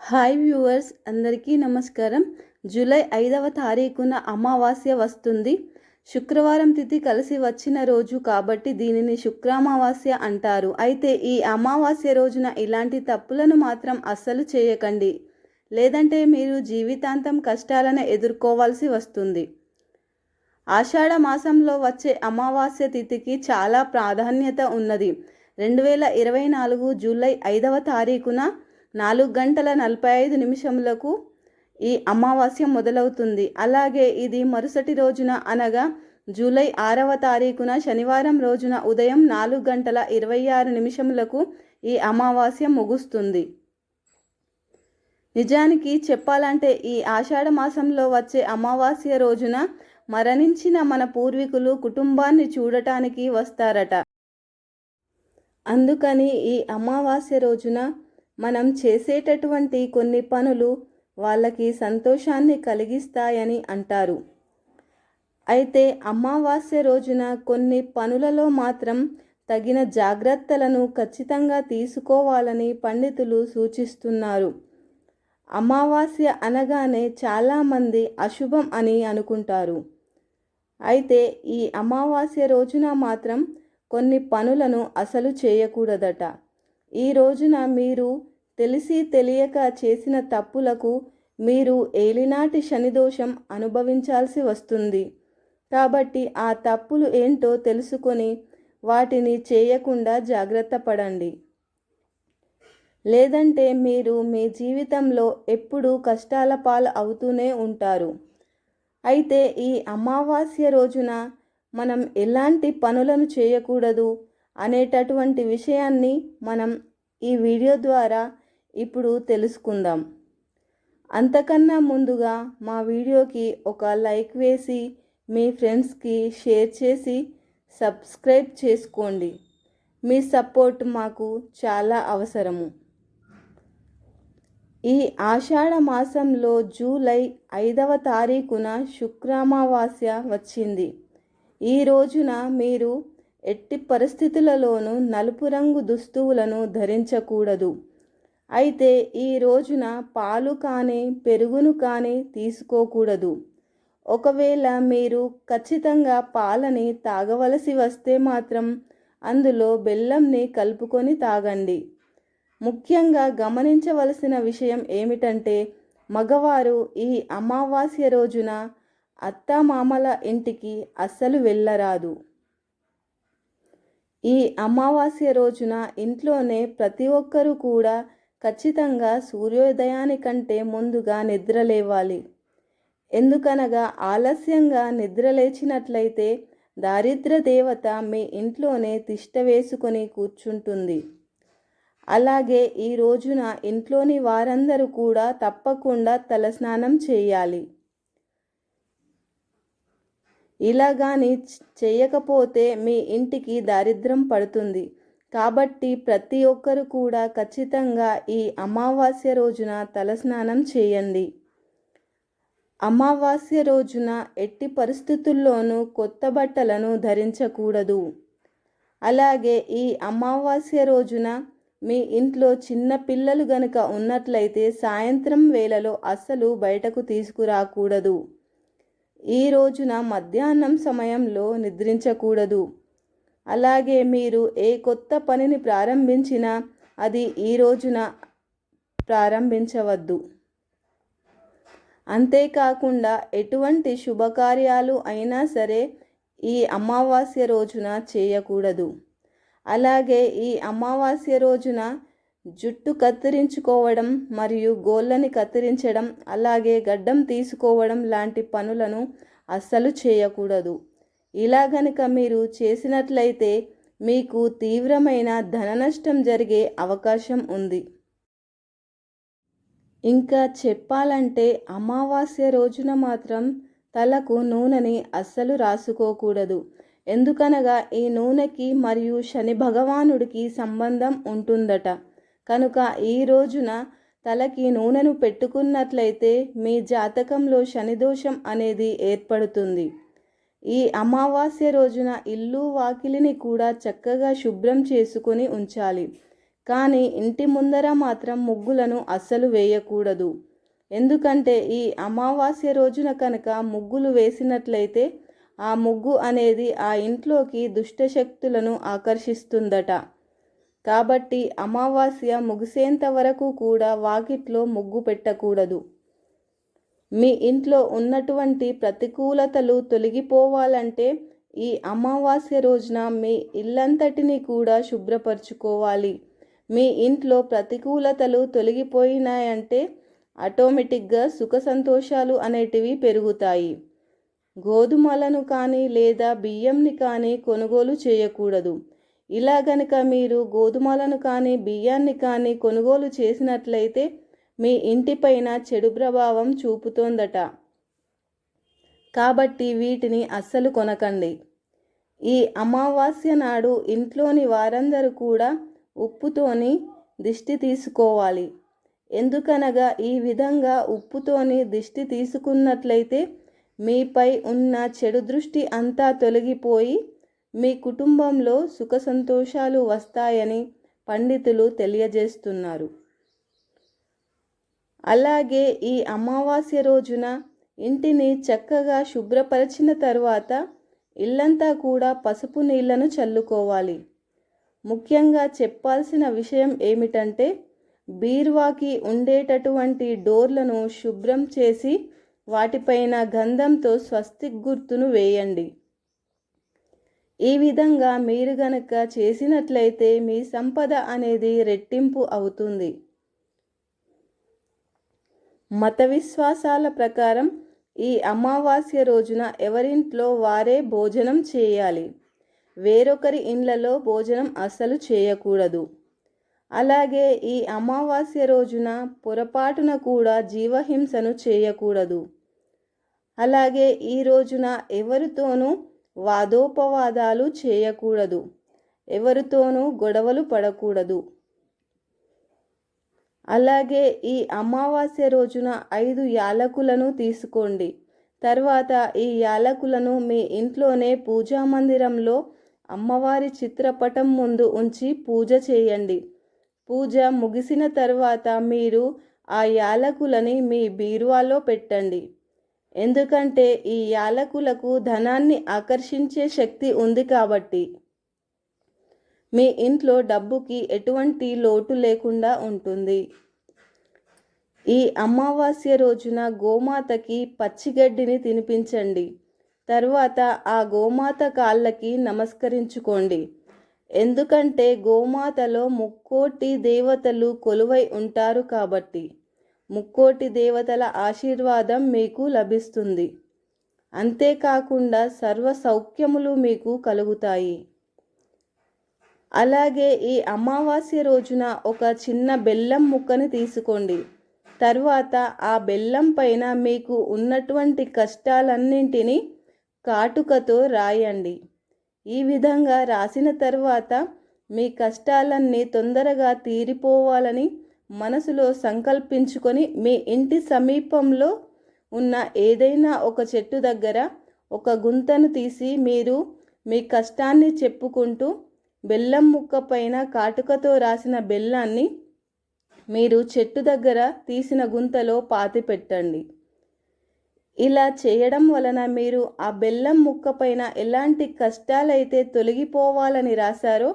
Hi viewers అందరికీ నమస్కారం. July ఐదవ తారీఖున అమావాస్య వస్తుంది. శుక్రవారం తిథి కలిసి వచ్చిన రోజు కాబట్టి దీనిని శుక్రామావాస్య అంటారు. అయితే ఈ అమావాస్య రోజున ఇలాంటి తప్పులను మాత్రం అస్సలు చేయకండి. లేదంటే మీరు జీవితాంతం కష్టాలను ఎదుర్కోవాల్సి వస్తుంది. ఆషాఢ మాసంలో వచ్చే అమావాస్య తిథికి చాలా ప్రాధాన్యత ఉన్నది. రెండు వేల ఇరవై నాలుగు జూలై ఐదవ తారీఖున నాలుగు గంటల నలభై ఐదు నిమిషములకు ఈ అమావాస్య మొదలవుతుంది. అలాగే ఇది మరుసటి రోజున అనగా జూలై ఆరవ తారీఖున శనివారం రోజున ఉదయం నాలుగు గంటల ఇరవై ఆరు నిమిషములకు ఈ అమావాస్య ముగుస్తుంది. నిజానికి చెప్పాలంటే ఈ ఆషాఢ మాసంలో వచ్చే అమావాస్య రోజున మరణించిన మన పూర్వీకులు కుటుంబాన్ని చూడటానికి వస్తారట. అందుకని ఈ అమావాస్య రోజున మనం చేసేటటువంటి కొన్ని పనులు వాళ్ళకి సంతోషాన్ని కలిగిస్తాయని అంటారు. అయితే అమావాస్య రోజున కొన్ని పనులలో మాత్రం తగిన జాగ్రత్తలను ఖచ్చితంగా తీసుకోవాలని పండితులు సూచిస్తున్నారు. అమావాస్య అనగానే చాలామంది అశుభం అని అనుకుంటారు. అయితే ఈ అమావాస్య రోజున మాత్రం కొన్ని పనులను అసలు చేయకూడదట. ఈ రోజున మీరు తెలిసి తెలియక చేసిన తప్పులకు మీరు ఏలినాటి శనిదోషం అనుభవించాల్సి వస్తుంది. కాబట్టి ఆ తప్పులు ఏంటో తెలుసుకొని వాటిని చేయకుండా జాగ్రత్త పడండి. లేదంటే మీరు మీ జీవితంలో ఎప్పుడూ కష్టాల పాలు అవుతూనే ఉంటారు. అయితే ఈ అమావాస్య రోజున మనం ఎలాంటి పనులను చేయకూడదు అనేటటువంటి విషయాన్ని మనం ఈ వీడియో ద్వారా ఇప్పుడు తెలుసుకుందాం. అంతకన్నా ముందుగా మా వీడియోకి ఒక లైక్ వేసి మీ ఫ్రెండ్స్కి షేర్ చేసి సబ్స్క్రైబ్ చేసుకోండి. మీ సపోర్ట్ మాకు చాలా అవసరము. ఈ ఆషాఢ మాసంలో జూలై ఐదవ తారీఖున శుక్రామావాస్య వచ్చింది. ఈ రోజున మీరు ఎట్టి పరిస్థితులలోనూ నలుపు రంగు దుస్తువులను ధరించకూడదు. అయితే ఈ రోజున పాలు కానీ పెరుగును కానీ తీసుకోకూడదు. ఒకవేళ మీరు ఖచ్చితంగా పాలని తాగవలసి వస్తే మాత్రం అందులో బెల్లంని కలుపుకొని తాగండి. ముఖ్యంగా గమనించవలసిన విషయం ఏమిటంటే మగవారు ఈ అమావాస్య రోజున అత్తమామల ఇంటికి అస్సలు వెళ్ళరాదు. ఈ అమావాస్య రోజున ఇంట్లోనే ప్రతి ఒక్కరూ కూడా ఖచ్చితంగా సూర్యోదయానికంటే ముందుగా నిద్రలేవాలి. ఎందుకనగా ఆలస్యంగా నిద్రలేచినట్లయితే దారిద్ర దేవత మీ ఇంట్లోనే తిష్ట వేసుకొని కూర్చుంటుంది. అలాగే ఈ రోజున ఇంట్లోని వారందరూ కూడా తప్పకుండా తలస్నానం చేయాలి. ఇలా కానీ చేయకపోతే మీ ఇంటికి దారిద్రం పడుతుంది. కాబట్టి ప్రతి ఒక్కరు కూడా ఖచ్చితంగా ఈ అమావాస్య రోజున తలస్నానం చేయండి. అమావాస్య రోజున ఎట్టి పరిస్థితుల్లోనూ కొత్త బట్టలను ధరించకూడదు. అలాగే ఈ అమావాస్య రోజున మీ ఇంట్లో చిన్న పిల్లలు గనుక ఉన్నట్లయితే సాయంత్రం వేళలో అస్సలు బయటకు తీసుకురాకూడదు. ఈ రోజున మధ్యాహ్నం సమయంలో నిద్రించకూడదు. అలాగే మీరు ఏ కొత్త పనిని ప్రారంభించినా అది ఈ రోజున ప్రారంభించవద్దు. అంతేకాకుండా ఎటువంటి శుభకార్యాలు అయినా సరే ఈ అమావాస్య రోజున చేయకూడదు. అలాగే ఈ అమావాస్య రోజున జుట్టు కత్తిరించుకోవడం మరియు గోళ్ళని కత్తిరించడం అలాగే గడ్డం తీసుకోవడం లాంటి పనులను అస్సలు చేయకూడదు. ఇలా గనుక మీరు చేసినట్లయితే మీకు తీవ్రమైన ధన నష్టం జరిగే అవకాశం ఉంది. ఇంకా చెప్పాలంటే అమావాస్య రోజున మాత్రం తలకు నూనెని అస్సలు రాసుకోకూడదు. ఎందుకనగా ఈ నూనెకి మరియు శని భగవానుడికి సంబంధం ఉంటుందట. కనుక ఈ రోజున తలకి నూనెను పెట్టుకున్నట్లయితే మీ జాతకంలో శనిదోషం అనేది ఏర్పడుతుంది. ఈ అమావాస్య రోజున ఇల్లు వాకిలిని కూడా చక్కగా శుభ్రం చేసుకొని ఉంచాలి. కానీ ఇంటి ముందర మాత్రం ముగ్గులను అస్సలు వేయకూడదు. ఎందుకంటే ఈ అమావాస్య రోజున కనుక ముగ్గులు వేసినట్లయితే ఆ ముగ్గు అనేది ఆ ఇంట్లోకి దుష్టశక్తులను ఆకర్షిస్తుందట. కాబట్టి అమావాస్య ముగిసేంత వరకు కూడా వాకిట్లో ముగ్గు పెట్టకూడదు. మీ ఇంట్లో ఉన్నటువంటి ప్రతికూలతలు తొలగిపోవాలంటే ఈ అమావాస్య రోజున మీ ఇల్లంతటిని కూడా శుభ్రపరచుకోవాలి. మీ ఇంట్లో ప్రతికూలతలు తొలగిపోయినాయంటే ఆటోమేటిక్గా సుఖ సంతోషాలు అనేటివి పెరుగుతాయి. గోధుమలను కానీ లేదా బియ్యంని కానీ కొనుగోలు చేయకూడదు. ఇలా గనక మీరు గోధుమలను కానీ బియ్యాన్ని కానీ కొనుగోలు చేసినట్లయితే మీ ఇంటిపైన చెడు ప్రభావం చూపుతోందట. కాబట్టి వీటిని అస్సలు కొనకండి. ఈ అమావాస్య నాడు ఇంట్లోని వారందరూ కూడా ఉప్పుతోని దిష్టి తీసుకోవాలి. ఎందుకనగా ఈ విధంగా ఉప్పుతోని దిష్టి తీసుకున్నట్లయితే మీపై ఉన్న చెడు దృష్టి అంతా తొలగిపోయి మీ కుటుంబంలో సుఖ సంతోషాలు వస్తాయని పండితులు తెలియజేస్తున్నారు. అలాగే ఈ అమావాస్య రోజున ఇంటిని చక్కగా శుభ్రపరిచిన తర్వాత ఇల్లంతా కూడా పసుపు నీళ్ళను చల్లుకోవాలి. ముఖ్యంగా చెప్పాల్సిన విషయం ఏమిటంటే బీర్వాకి ఉండేటటువంటి డోర్లను శుభ్రం చేసి వాటిపైన గంధంతో స్వస్తిక్ గుర్తును వేయండి. ఈ విధంగా మీరు గనక చేసినట్లయితే మీ సంపద అనేది రెట్టింపు అవుతుంది. మత విశ్వాసాల ప్రకారం ఈ అమావాస్య రోజున ఎవరింట్లో వారే భోజనం చేయాలి? వేరొకరి ఇండ్లలో భోజనం అస్సలు చేయకూడదు. అలాగే ఈ అమావాస్య రోజున పొరపాటున కూడా జీవహింసను చేయకూడదు. అలాగే ఈ రోజున ఎవరితోనూ వాదోపవాదాలు చేయకూడదు. ఎవరితోనూ గొడవలు పడకూడదు. అలాగే ఈ అమావాస్య రోజున ఐదు యాలకులను తీసుకోండి. తర్వాత ఈ యాలకులను మీ ఇంట్లోనే పూజా మందిరంలో అమ్మవారి చిత్రపటం ముందు ఉంచి పూజ చేయండి. పూజ ముగిసిన తర్వాత మీరు ఆ యాలకులని మీ బీరువాలో పెట్టండి. ఎందుకంటే ఈ యాలకులకు ధనాన్ని ఆకర్షించే శక్తి ఉంది కాబట్టి. మీ ఇంట్లో డబ్బుకి ఎటువంటి లోటు లేకుండా ఉంటుంది. ఈ అమావాస్య రోజున గోమాతకి పచ్చిగడ్డిని తినిపించండి. తర్వాత ఆ గోమాత కాళ్ళకి నమస్కరించుకోండి. ఎందుకంటే గోమాతలో ముక్కోటి దేవతలు కొలువై ఉంటారు కాబట్టి ముక్కోటి దేవతల ఆశీర్వాదం మీకు లభిస్తుంది. అంతేకాకుండా సర్వ సౌఖ్యములు మీకు కలుగుతాయి. అలాగే ఈ అమావాస్య రోజున ఒక చిన్న బెల్లం ముక్కని తీసుకోండి. తర్వాత ఆ బెల్లం పైన మీకు ఉన్నటువంటి కష్టాలన్నింటినీ కాటుకతో రాయండి. ఈ విధంగా రాసిన తర్వాత మీ కష్టాలన్నీ తొందరగా తీరిపోవాలని మనసులో సంకల్పించుకొని మీ ఇంటి సమీపంలో ఉన్న ఏదైనా ఒక చెట్టు దగ్గర ఒక గుంతను తీసి మీరు మీ కష్టాన్ని చెప్పుకుంటూ బెల్లం ముక్క పైన కాటుకతో రాసిన బెల్లాన్ని మీరు చెట్టు దగ్గర తీసిన గుంతలో పాతి పెట్టండి. ఇలా చేయడం వలన మీరు ఆ బెల్లం ముక్క పైన ఎలాంటి కష్టాలైతే తొలగిపోవాలని రాశారో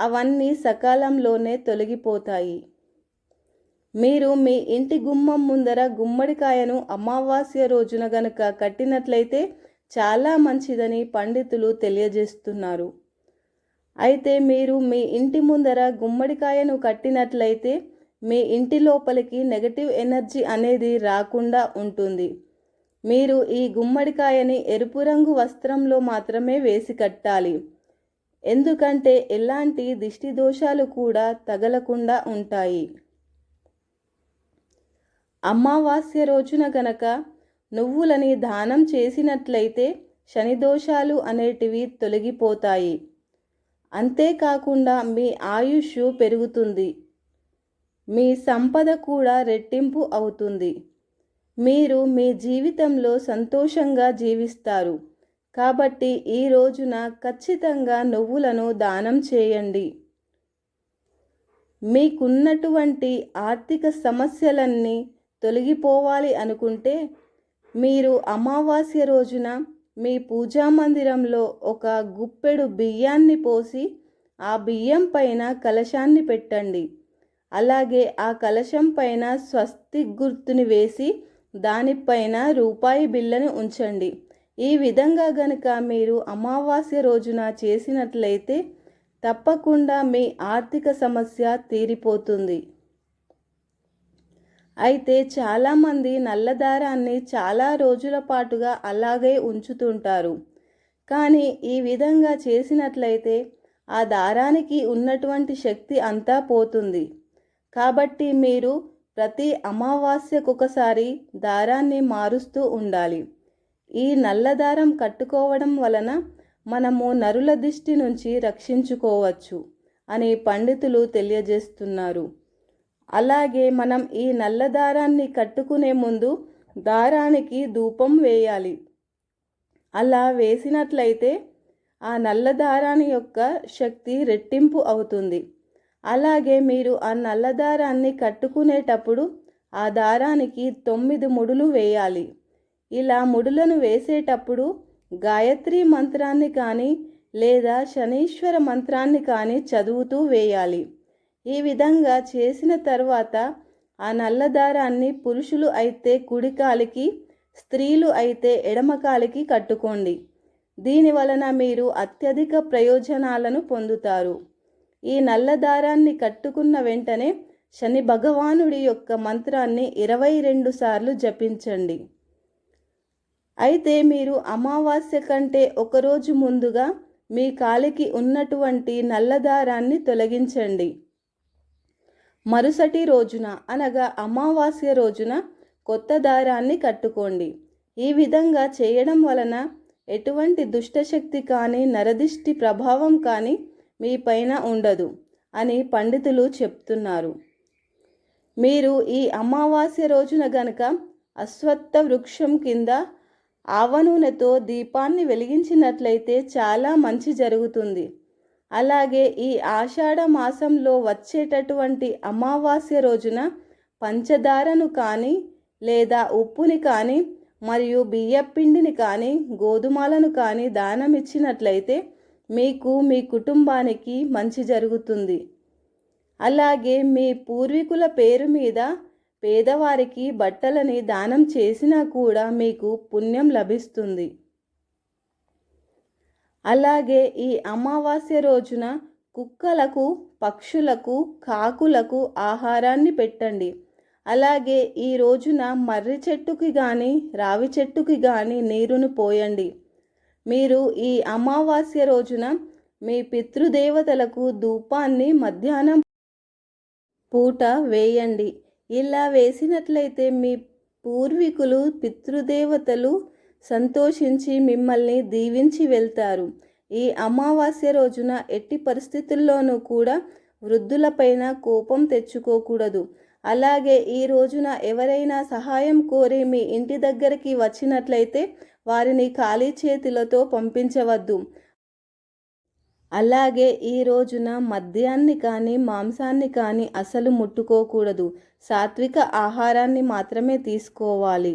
అవన్నీ సకాలంలోనే తొలగిపోతాయి. మీరు మీ ఇంటి గుమ్మం ముందర గుమ్మడికాయను అమావాస్య రోజున గనుక కట్టినట్లయితే చాలా మంచిదని పండితులు తెలియజేస్తున్నారు. అయితే మీరు మీ ఇంటి ముందర గుమ్మడికాయను కట్టినట్లయితే మీ ఇంటి లోపలికి నెగటివ్ ఎనర్జీ అనేది రాకుండా ఉంటుంది. మీరు ఈ గుమ్మడికాయని ఎరుపు రంగు వస్త్రంలో మాత్రమే వేసి కట్టాలి. ఎందుకంటే ఎలాంటి దిష్టి దోషాలు కూడా తగలకుండా ఉంటాయి. అమావాస్య రోజున గనక నువ్వులని దానం చేసినట్లయితే శనిదోషాలు అనేటివి తొలగిపోతాయి. అంతేకాకుండా మీ ఆయుష్ పెరుగుతుంది. మీ సంపద కూడా రెట్టింపు అవుతుంది. మీరు మీ జీవితంలో సంతోషంగా జీవిస్తారు. కాబట్టి ఈ రోజున ఖచ్చితంగా నువ్వులను దానం చేయండి. మీకున్నటువంటి ఆర్థిక సమస్యలన్నీ తొలగిపోవాలి అనుకుంటే మీరు అమావాస్య రోజున మీ పూజా మందిరంలో ఒక గుప్పెడు బియ్యాన్ని పోసి ఆ బియ్యం పైన కలశాన్ని పెట్టండి. అలాగే ఆ కలశం పైన స్వస్తి గుర్తుని వేసి దానిపైన రూపాయి బిల్లని ఉంచండి. ఈ విధంగా గనుక మీరు అమావాస్య రోజున చేసినట్లయితే తప్పకుండా మీ ఆర్థిక సమస్య తీరిపోతుంది. అయితే చాలామంది నల్లదారాన్ని చాలా రోజుల పాటుగా అలాగే ఉంచుతుంటారు. కానీ ఈ విధంగా చేసినట్లయితే ఆ దారానికి ఉన్నటువంటి శక్తి అంతా పోతుంది. కాబట్టి మీరు ప్రతి అమావాస్యకొకసారి దారాన్ని మారుస్తూ ఉండాలి. ఈ నల్ల దారం కట్టుకోవడం వలన మనము నరుల దిష్టి నుంచి రక్షించుకోవచ్చు అని పండితులు తెలియజేస్తున్నారు. అలాగే మనం ఈ నల్ల దారాన్ని కట్టుకునే ముందు దారానికి ధూపం వేయాలి. అలా వేసినట్లయితే ఆ నల్ల దారాన్ని యొక్క శక్తి రెట్టింపు అవుతుంది. అలాగే మీరు ఆ నల్ల దారాన్ని కట్టుకునేటప్పుడు ఆ దారానికి తొమ్మిది ముడులు వేయాలి. ఇలా ముడులను వేసేటప్పుడు గాయత్రి మంత్రాన్ని కానీ లేదా శనీశ్వర మంత్రాన్ని కానీ చదువుతూ వేయాలి. ఈ విధంగా చేసిన తర్వాత ఆ నల్ల దారాన్ని పురుషులు అయితే కుడికాలికి స్త్రీలు అయితే ఎడమకాలికి కట్టుకోండి. దీని వలన మీరు అత్యధిక ప్రయోజనాలను పొందుతారు. ఈ నల్ల దారాన్ని కట్టుకున్న వెంటనే శని భగవానుడి యొక్క మంత్రాన్ని ఇరవై రెండు సార్లు జపించండి. అయితే మీరు అమావాస్య కంటే ఒకరోజు ముందుగా మీ కాలికి ఉన్నటువంటి నల్లదారాన్ని తొలగించండి. మరుసటి రోజున అనగా అమావాస్య రోజున కొత్త దారాన్ని కట్టుకోండి. ఈ విధంగా చేయడం వలన ఎటువంటి దుష్టశక్తి కానీ నరదిష్టి ప్రభావం కానీ మీ పైన ఉండదు అని పండితులు చెప్తున్నారు. మీరు ఈ అమావాస్య రోజున గనక అశ్వత్థ వృక్షం కింద ఆవనూనెతో దీపాన్ని వెలిగించినట్లయితే చాలా మంచి జరుగుతుంది. అలాగే ఈ ఆషాఢ మాసంలో వచ్చేటటువంటి అమావాస్య రోజున పంచదారను కానీ లేదా ఉప్పుని కానీ మరియు బియ్యపిండిని కానీ గోధుమలను కానీ దానం ఇచ్చినట్లయితే మీకు మీ కుటుంబానికి మంచి జరుగుతుంది. అలాగే మీ పూర్వీకుల పేరు మీద పేదవారికి బట్టలని దానం చేసినా కూడా మీకు పుణ్యం లభిస్తుంది. అలాగే ఈ అమావాస్య రోజున కుక్కలకు పక్షులకు కాకులకు ఆహారాన్ని పెట్టండి. అలాగే ఈ రోజున మర్రి చెట్టుకి కానీ రావి చెట్టుకి కానీ నీరును పోయండి. మీరు ఈ అమావాస్య రోజున మీ పితృదేవతలకు ధూపాన్ని మధ్యాహ్నం పూట వేయండి. ఇలా వేసినట్లయితే మీ పూర్వీకులు పితృదేవతలు సంతోషించి మిమ్మల్ని దీవించి వెళ్తారు. ఈ అమావాస్య రోజున ఎట్టి పరిస్థితుల్లోనూ కూడా వృద్ధులపైన కోపం తెచ్చుకోకూడదు. అలాగే ఈ రోజున ఎవరైనా సహాయం కోరి మీ ఇంటి దగ్గరికి వచ్చినట్లయితే వారిని ఖాళీ చేతులతో పంపించవద్దు. అలాగే ఈ రోజున మద్యాన్ని కానీ మాంసాన్ని కానీ అసలు ముట్టుకోకూడదు. సాత్విక ఆహారాన్ని మాత్రమే తీసుకోవాలి.